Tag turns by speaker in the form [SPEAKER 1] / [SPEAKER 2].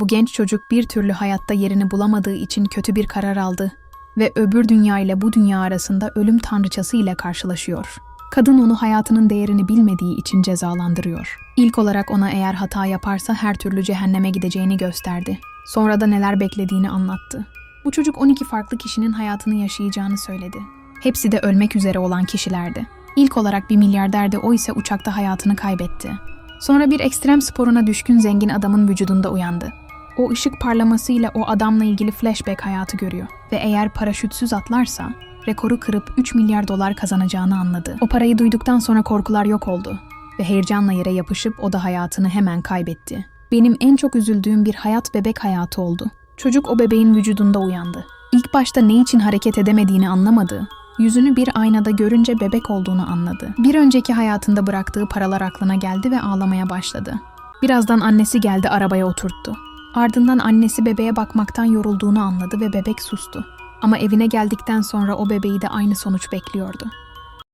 [SPEAKER 1] Bu genç çocuk bir türlü hayatta yerini bulamadığı için kötü bir karar aldı ve öbür dünya ile bu dünya arasında ölüm tanrıçası ile karşılaşıyor. Kadın onu hayatının değerini bilmediği için cezalandırıyor. İlk olarak ona eğer hata yaparsa her türlü cehenneme gideceğini gösterdi. Sonra da neler beklediğini anlattı. Bu çocuk 12 farklı kişinin hayatını yaşayacağını söyledi. Hepsi de ölmek üzere olan kişilerdi. İlk olarak bir milyarderdi o ise uçakta hayatını kaybetti. Sonra bir ekstrem sporuna düşkün zengin adamın vücudunda uyandı. O ışık parlamasıyla o adamla ilgili flashback hayatı görüyor ve eğer paraşütsüz atlarsa rekoru kırıp 3 milyar dolar kazanacağını anladı. O parayı duyduktan sonra korkular yok oldu ve heyecanla yere yapışıp o da hayatını hemen kaybetti. Benim en çok üzüldüğüm bir hayat bebek hayatı oldu. Çocuk o bebeğin vücudunda uyandı. İlk başta ne için hareket edemediğini anlamadı. Yüzünü bir aynada görünce bebek olduğunu anladı. Bir önceki hayatında bıraktığı paralar aklına geldi ve ağlamaya başladı. Birazdan annesi geldi arabaya oturttu. Ardından annesi bebeğe bakmaktan yorulduğunu anladı ve bebek sustu. Ama evine geldikten sonra o bebeği de aynı sonuç bekliyordu.